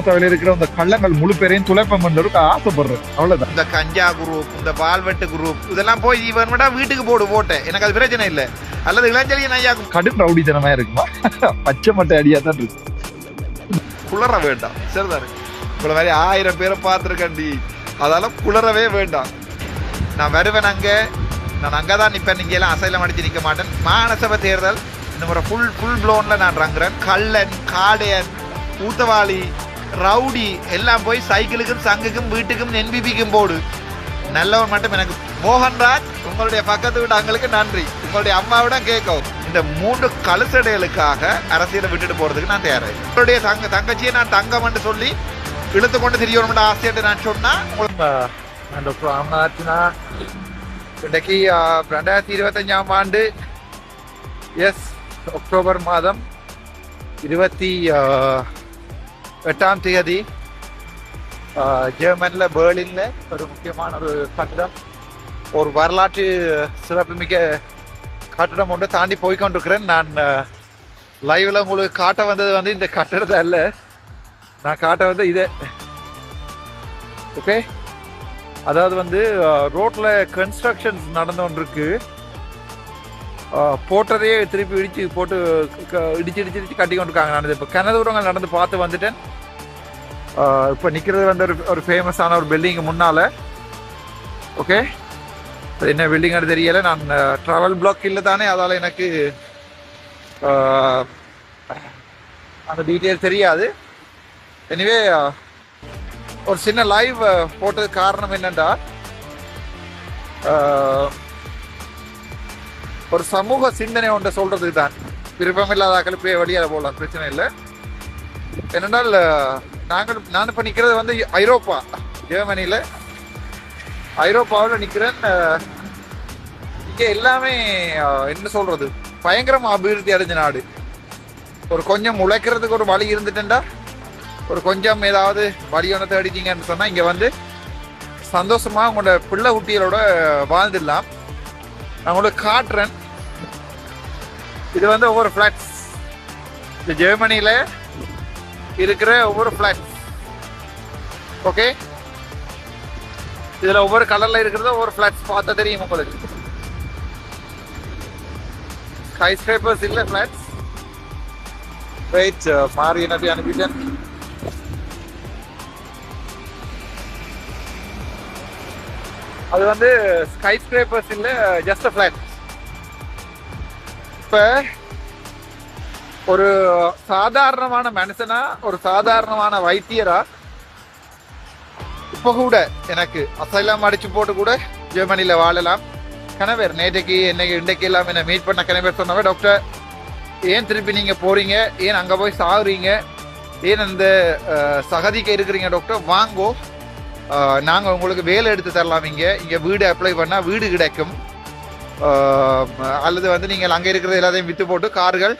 தவிர இருக்கிற அந்த கள்ளங்கள் முழு பேரையும் துளைப்பம் பண்றதுக்கு ஆசைப்படுறேன் அவ்வளவுதான். இந்த கஞ்சா குரூப் இந்த பால்வெட்டு குரூப் இதெல்லாம் போய் இவன் விட வீட்டுக்கு போடு போட்டேன். எனக்கு அது பிரச்சனை இல்லை. அல்லது இளஞ்சலியன் ஐயா கடும் ரவுடித்தனமா இருக்குமா? பச்சை மட்டை அடியா தான் இருக்கு. குளற வேண்டாம். சரிதானே? இவ்வளவு மாதிரி ஆயிரம் பேரை பார்த்துருக்கேன்டி. அதால குளறவே வேண்டாம். நான் வருவேன் அங்க. நான் அங்கே தான் நிற்பேன் நீங்க எல்லாம் அசைலம் அடிச்சு நிற்க மாட்டேன். மாநசபை தேர்தல். இந்த முறை ஃபுல் ஃபுல் ப்ளோன்ல நான் ரங்குறேன் கள்ளன் காடையன் ஊத்தவாளி ரவுடி எல்லாம் போய் சைக்கிளுக்கும் சங்குக்கும் வீட்டுக்கும் என்பிபிக்கும் போடு. நல்லவன் மட்டும் எனக்கு. மோகன்ராஜ் உங்களுடைய பக்கத்து வீட்டாங்களுக்கு நன்றி. உங்களுடைய அம்மாவிடம் கேட்கும் இந்த மூன்று கழுசடைகளுக்காக அரசியலை விட்டுட்டு போறதுக்கு நான் தயாராக உங்களுடைய தங்க தங்கச்சியை நான் தங்கம் சொல்லி இழுத்து கொண்டு தெரியணும் ஆசையாட்டு நான் சொன்னா டாக்டர் ராமநாத்னா இன்றைக்கு ரெண்டாயிரத்தி இருபத்தஞ்சாம் ஆண்டு எஸ் அக்டோபர் மாதம் இருபத்தி எட்டாம் தேதி ஜெர்மனில் பேர்லினில் ஒரு முக்கியமான ஒரு கட்டிடம் ஒரு வரலாற்று சிறப்புமிக்க கட்டிடம் ஒன்று தாண்டி போய் கொண்டிருக்கிறேன் நான் லைவில் உங்களுக்கு காட்ட வந்தது வந்து இந்த கட்டிடத்தை அல்ல நான் காட்ட வந்து இதே ஓகே அதாவது வந்து ரோட்டில் கன்ஸ்ட்ரக்ஷன்ஸ் நடந்து கொண்டிருக்கு போட்டதையே திருப்பி இடிச்சு போட்டு க- இடிச்சு இடிச்சு இடிச்சு கட்டி கொண்டிருக்காங்க நான் இப்போ கனதூரங்கள் நடந்து பார்த்து வந்துட்டேன் இப்போ நிற்கிறது வந்து ஒரு ஒரு ஃபேமஸான ஒரு பில்டிங் முன்னால். ஓகே அது என்ன பில்டிங்னு தெரியலை. நான் ட்ராவல் பிளாக் இல்லை தானே அதால் எனக்கு அந்த டீட்டெயில் தெரியாது. எனிவே ஒரு சின்ன லைவ் போட்டது காரணம் என்னண்டா? ஒரு சமூக சிந்தனை ஒன்றை சொல்கிறதுக்கு தான் விருப்பம் இல்லாதாக்கள் போய் வழியால போகலாம் பிரச்சனை இல்லை. என்னென்னால் நாங்கள் நான் இப்போ நிற்கிறது வந்து ஐரோப்பா. ஜெர்மனியில். ஐரோப்பாவில் நிற்கிறேன் இங்கே எல்லாமே என்ன சொல்கிறது பயங்கரமாக அபிவிருத்தி அடைஞ்ச நாடு. ஒரு கொஞ்சம் உழைக்கிறதுக்கு ஒரு வழி இருந்துட்டேன்டா. ஒரு கொஞ்சம் ஏதாவது வழி ஒன்று தேடிட்டீங்கன்னு சொன்னால் இங்கே வந்து சந்தோஷமாக உங்களோட பிள்ளை குட்டிகளோட வாழ்ந்துடலாம். நான் உங்களுக்கு காட்டுறேன். இது வந்து ஒவ்வொரு ஃப்ளாட்ஸ் இந்த ஜெர்மனியில் இருக்கிற ஒவ்வொரு ஃபிளாட்ஸ் ஓகே இதுல ஒவ்வொரு கலர்ல இருக்கிறத ஒவ்வொரு ஃபிளாட்ஸ் பார்த்தா தெரியும் உங்களுக்கு. ஸ்கை ஸ்கிரைப்பர்ஸ் இல்ல ஃபிளாட்ஸ் ரைட் uh, மாறி நபி அனுப்பிட்டேன்? அது வந்து ஸ்கை ஸ்கிரைப்பர்ஸ் இல்ல ஜஸ்ட் ஃப்ளாட் இப்ப ஒரு சாதாரணமான மனுஷனா ஒரு சாதாரணமான வைத்தியரா? இப்ப கூட எனக்கு அசைலாம் அடிச்சு போட்டு கூட ஜெர்மனியில் வாழலாம். கணவர் நேற்றைக்கு என்னைக்கு இன்றைக்கு எல்லாம் என்ன மீட் பண்ண கணவர் சொன்னவ டாக்டர் ஏன் திருப்பி நீங்க போறீங்க? ஏன் அங்க போய் சாகுறீங்க? ஏன் அந்த சகதிக்கு இருக்கிறீங்க டாக்டர்? வாங்கோ. நாங்கள் நாங்க உங்களுக்கு வேலை எடுத்து தரலாம் இங்க. இங்க வீடு அப்ளை பண்ணா வீடு கிடைக்கும். அல்லது வந்து நீங்கள் அங்கே இருக்கிறது எல்லாத்தையும் விற்று போட்டு கார்கள்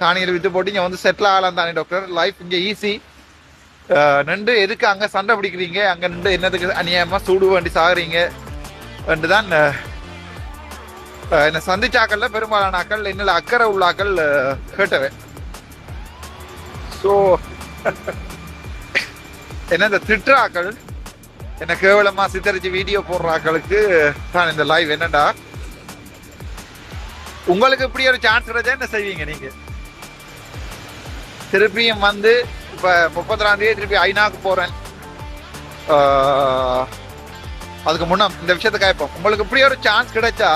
காணியில் வித்து போட்டு இங்கே வந்து செட்டில் ஆகலாம் தானே டாக்டர் லைஃப் இங்கே ஈஸி நின்று எதுக்கு அங்கே சண்டை பிடிக்கிறீங்க? அங்கே நின்று என்னதுக்கு அநியாயமாக சூடு வேண்டி சாகுறீங்க? என்று தான் என்னை சந்திச்சாக்களில் பெரும்பாலான ஆக்கள் என்னில் அக்கறை உள்ளாக்கள் ஆக்கள் கேட்டவை. ஸோ என்ன இந்த திட்டுறாக்கள் என்ன கேவலமா சித்தரிச்சு வீடியோ போடுற ஆக்களுக்கு தான் இந்த லைவ் என்னடா? உங்களுக்கு இப்படி ஒரு சான்ஸ் கிடைச்சா என்ன செய்வீங்க நீங்கள் திருப்பியும் வந்து இப்ப முப்பத்தி தேதி திருப்பி ஐநாக்கு போறேன். அதுக்கு முன்ன இந்த விஷயத்தை காய்ப்போம் உங்களுக்கு இப்படி ஒரு சான்ஸ் கிடைச்சா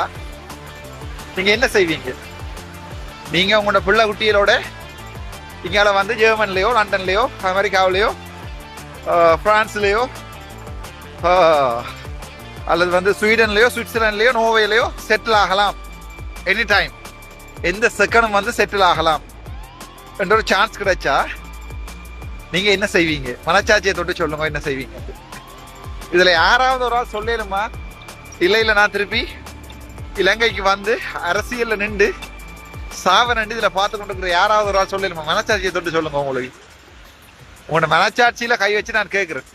நீங்க என்ன செய்வீங்க? நீங்க உங்களோட பிள்ளை குட்டிகளோட இங்கால வந்து ஜெர்மன்லயோ லண்டன்லயோ அமெரிக்காவிலயோ ஃப்ரான்ஸ்லேயோ பிரான்ஸ்லயோ அல்லது வந்து ஸ்வீடன்லயோ சுவிட்சர்லாண்ட்லயோ நோவேலையோ செட்டில் ஆகலாம். எனி டைம் எந்த செகண்டும் வந்து செட்டில் ஆகலாம். என்ற ஒரு சான்ஸ் கிடைச்சா நீங்க என்ன செய்வீங்க? மனச்சாட்சியை தொட்டு சொல்லுங்க என்ன செய்வீங்க? இதுல யாராவது ஒரு ஆள் சொல்லலுமா? இல்ல இல்ல நான் திருப்பி இலங்கைக்கு வந்து அரசியல்ல நின்று சாவ நின்று இதுல பார்த்து கொண்டு இருக்கிற யாராவது ஒரு ஆள் சொல்லலுமா? மனச்சாட்சியை தொட்டு சொல்லுங்க உங்களுக்கு. உங்களோட மனச்சாட்சியில கை வச்சு நான் கேட்கிறேன்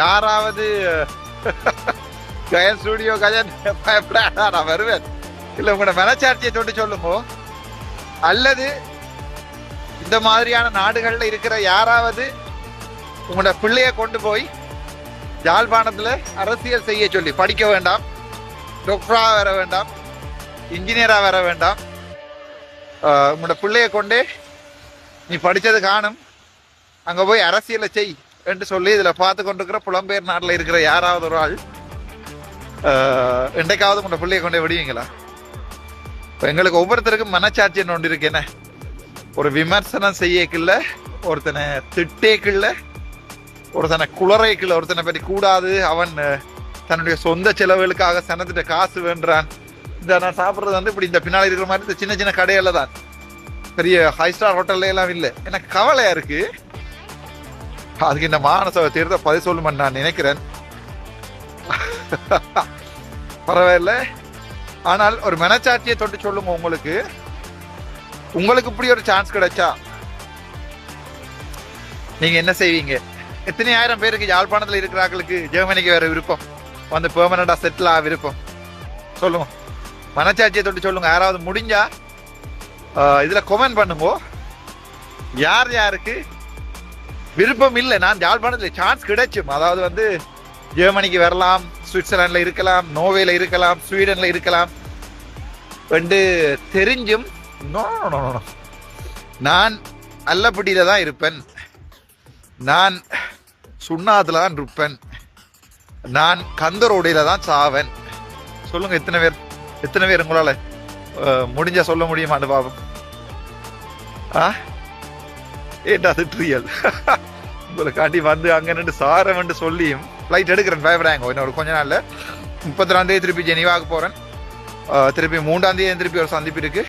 யாராவது கயன் ஸ்டுடியோ கயன் நான் வருவேன். இல்ல உங்களோட மனச்சாட்சியை தொட்டு சொல்லுங்க. அல்லது இந்த மாதிரியான நாடுகளில் இருக்கிற யாராவது உங்களோட பிள்ளைய கொண்டு போய் யாழ்ப்பாணத்தில் அரசியல் செய்ய சொல்லி படிக்க வேண்டாம் டாக்டராக வர வேண்டாம் இன்ஜினியராக வர வேண்டாம் உங்களோட பிள்ளைய கொண்டே நீ படித்தது காணும். அங்கே போய் அரசியலை செய் என்று சொல்லி இதில் பார்த்து கொண்டிருக்கிற புலம்பெயர் நாட்டில் இருக்கிற யாராவது ஒரு ஆள் என்றைக்காவது உங்களோட பிள்ளைய கொண்டே விடுவீங்களா? எங்களுக்கு ஒவ்வொருத்தருக்கும் மனச்சாட்சி ஒன்று இருக்கு என்ன? ஒரு விமர்சனம் செய்யக்குள்ள ஒருத்தனை திட்டேக்குள்ள ஒருத்தனை குளறைக்குள்ள ஒருத்தனை பற்றி கூடாது அவன் தன்னுடைய சொந்த செலவுகளுக்காக சனத்திட்ட காசு வேண்டான் இந்த நான் சாப்பிட்றது வந்து இப்படி இந்த பின்னால் இருக்கிற மாதிரி இந்த சின்ன சின்ன கடையில் தான். பெரிய ஹை ஸ்டார் ஹோட்டல்ல எல்லாம் இல்லை. எனக்கு கவலையா இருக்கு. அதுக்கு இந்த மானச தீர்த்த பதி சொல்லுமென்னு நான் நினைக்கிறேன். பரவாயில்ல. ஆனால் ஒரு மனச்சாட்சியை தொட்டு சொல்லுங்க உங்களுக்கு. உங்களுக்கு இப்படி ஒரு சான்ஸ் கிடைச்சா. நீங்க என்ன செய்வீங்க? எத்தனை ஆயிரம் பேருக்கு யாழ்ப்பாணத்துல இருக்கிறாக்களுக்கு ஜெர்மனிக்கு வேற விருப்பம்? வந்து பெர்மனண்டா செட்டில் ஆக விருப்பம்? சொல்லுங்க. மனச்சாட்சியை தொட்டு சொல்லுங்க. யாராவது முடிஞ்சா இதுல கொமெண்ட் பண்ணுங்க. யார் யாருக்கு விருப்பம் இல்லை. நான் யாழ்ப்பாணத்துல சான்ஸ் கிடைச்சும். அதாவது வந்து ஜெர்மனிக்கு வரலாம் சுவிட்சர்லாந்துல இருக்கலாம் நோவேல இருக்கலாம் ஸ்வீடன்ல இருக்கலாம். ரெண்டு தெரிஞ்சும் நோ நான் அல்லபடியில் தான் இருப்பேன். நான் சுண்ணாதில் தான் இருப்பேன். நான் கந்தரோடையில தான் சாவேன். சொல்லுங்க எத்தனை பேர் எத்தனை பேர் உங்களால முடிஞ்சால் முடிஞ்சா சொல்ல முடியுமான்னு பாவம் ஆ? ஏண்டா அது ரியல் உங்களுக்காண்டி வந்து அங்க நின்று சாரவன்ட்டு சொல்லியும் ஃப்ளைட் எடுக்கிறேன் பயப்படாங்க இன்னொரு கொஞ்ச நாளில். முப்பத்தி ரெண்டாம் திருப்பி ஜெனிவாக போகிறேன் திருப்பி மூன்றாம் திருப்பி ஒரு சந்திப்பு இருக்குது